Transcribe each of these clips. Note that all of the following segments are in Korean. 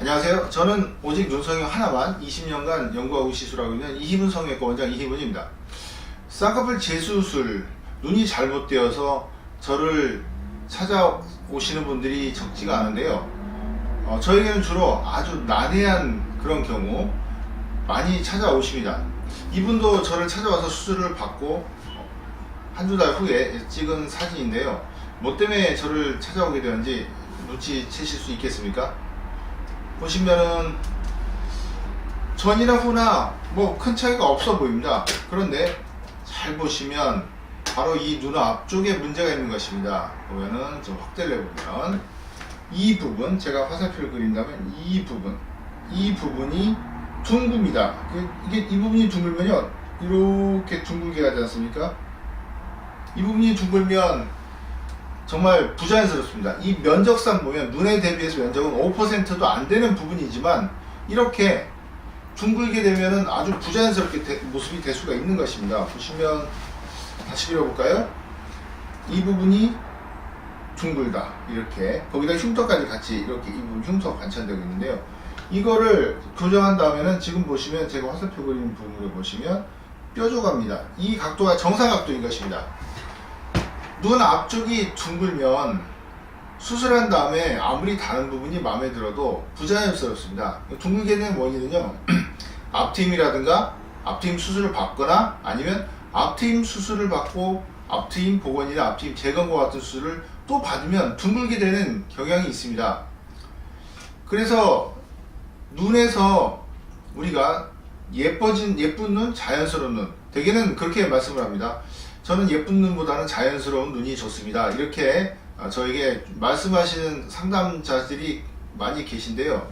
안녕하세요. 저는 오직 눈성형 하나만 20년간 연구하고 시술하고 있는 이희문 성형외과 원장 이희문입니다. 쌍꺼풀 재수술 눈이 잘못되어서 저를 찾아오시는 분들이 적지가 않은데요. 어, 저에게는 주로 아주 난해한 그런 경우 많이 찾아오십니다. 이분도 저를 찾아와서 수술을 받고 한 두 달 후에 찍은 사진인데요. 뭐 때문에 저를 찾아오게 되는지 눈치채실 수 있겠습니까? 보시면은 전이나 후나 뭐 큰 차이가 없어 보입니다. 그런데 잘 보시면 바로 이 눈 앞쪽에 문제가 있는 것입니다. 보면은 좀 확대를 해보면 이 부분 제가 화살표를 그린다면 이 부분 이 부분이 둥굽니다. 그- 이게 이 부분이 둥글면요 이렇게 둥글게 가지 않습니까? 이 부분이 둥글면 정말 부자연스럽습니다. 이 면적상 보면 눈에 대비해서 면적은 5%도 안 되는 부분이지만 이렇게 둥글게 되면은 아주 부자연스럽게 되- 모습이 될 수가 있는 것입니다. 보시면 다시 그려볼까요? 이 부분이 둥글다 이렇게 거기다 흉터까지 같이 이렇게 이 부분 흉터 관찰되고 있는데요. 이거를 교정한 다음에는 지금 보시면 제가 화살표 그린 부분을 보시면 뾰족합니다. 이 각도가 정상 각도인 것입니다. 눈 앞쪽이 둥글면 수술한 다음에 아무리 다른 부분이 마음에 들어도 부자연스럽습니다. 둥글게 된 원인은요, 앞트임이라든가 앞트임 수술을 받거나 아니면 앞트임 수술을 받고 앞트임 복원이나 앞트임 재건과 같은 수술을 또 받으면 둥글게 되는 경향이 있습니다. 그래서 눈에서 우리가 예뻐진 예쁜 눈, 자연스러운 눈. 대개는 그렇게 말씀을 합니다. 저는 예쁜 눈보다는 자연스러운 눈이 좋습니다. 이렇게 아, 저에게 말씀하시는 상담자들이 많이 계신데요.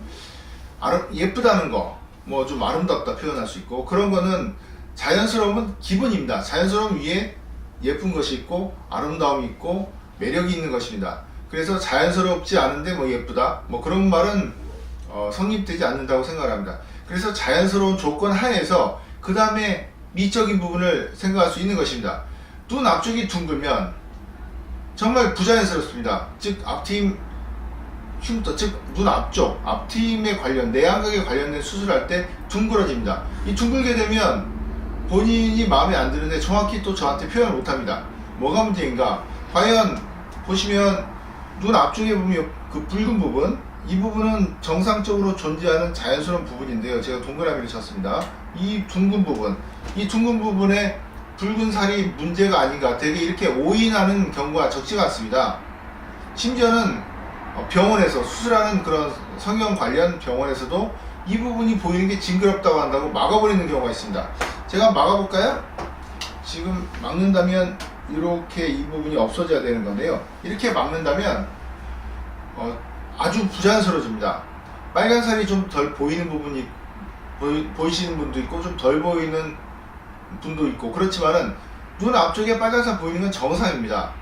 예쁘다는 거, 뭐 좀 아름답다 표현할 수 있고 그런 거는 자연스러움은 기본입니다. 자연스러움 위에 예쁜 것이 있고 아름다움이 있고 매력이 있는 것입니다. 그래서 자연스럽지 않은데 뭐 예쁘다, 뭐 그런 말은 어, 성립되지 않는다고 생각합니다. 그래서 자연스러운 조건 하에서 그 다음에 미적인 부분을 생각할 수 있는 것입니다. 눈 앞쪽이 둥글면 정말 부자연스럽습니다. 즉 앞팀 흉터, 즉 눈 앞쪽, 앞팀에 관련 내안각에 관련된 수술할 때 둥그러집니다. 이 둥글게 되면 본인이 마음에 안 드는데 정확히 또 저한테 표현을 못합니다. 뭐가 문제인가? 과연 보시면 눈 앞쪽에 보면 그 붉은 부분, 이 부분은 정상적으로 존재하는 자연스러운 부분인데요. 제가 동그라미를 쳤습니다. 이 둥근 부분, 이 둥근 부분에 붉은 살이 문제가 아닌가. 되게 이렇게 오인하는 경우가 적지가 않습니다. 심지어는 어, 병원에서 수술하는 그런 성형 관련 병원에서도 이 부분이 보이는 게 징그럽다고 한다고 막아버리는 경우가 있습니다. 제가 막아볼까요? 지금 막는다면 이렇게 이 부분이 없어져야 되는 건데요. 이렇게 막는다면 어, 아주 부자연스러워집니다. 빨간 살이 좀 덜 보이는 부분이 보이, 보이시는 분도 있고 좀 덜 보이는 분도 있고 그렇지만은 눈 앞쪽에 빨간살 보이는 건 정상입니다.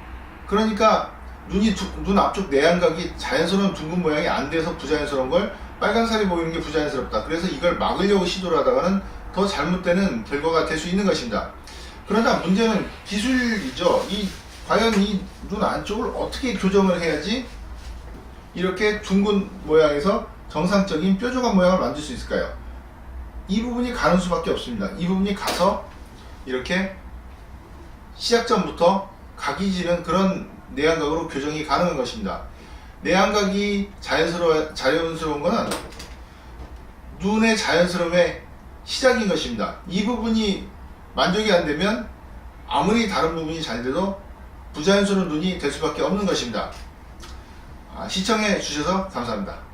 그러니까 눈이 두- 눈 앞쪽 내안각이 자연스러운 둥근 모양이 안 돼서 부자연스러운 걸 빨간살이 보이는 게 부자연스럽다. 그래서 이걸 막으려고 시도를 하다가는 더 잘못되는 결과가 될 수 있는 것입니다. 그러나 문제는 기술이죠. 이 과연 이 눈 안쪽을 어떻게 교정을 해야지 이렇게 둥근 모양에서 정상적인 뾰족한 모양을 만들 수 있을까요? 이 부분이 가는 수밖에 없습니다. 이 부분이 가서 이렇게 시작점부터 각이 지는 그런 내안각으로 교정이 가능한 것입니다. 내안각이 자연스러워, 자연스러운 것은 눈의 자연스러움의 시작인 것입니다. 이 부분이 만족이 안 되면 아무리 다른 부분이 잘 돼도 부자연스러운 눈이 될 수밖에 없는 것입니다. 아, 시청해 주셔서 감사합니다.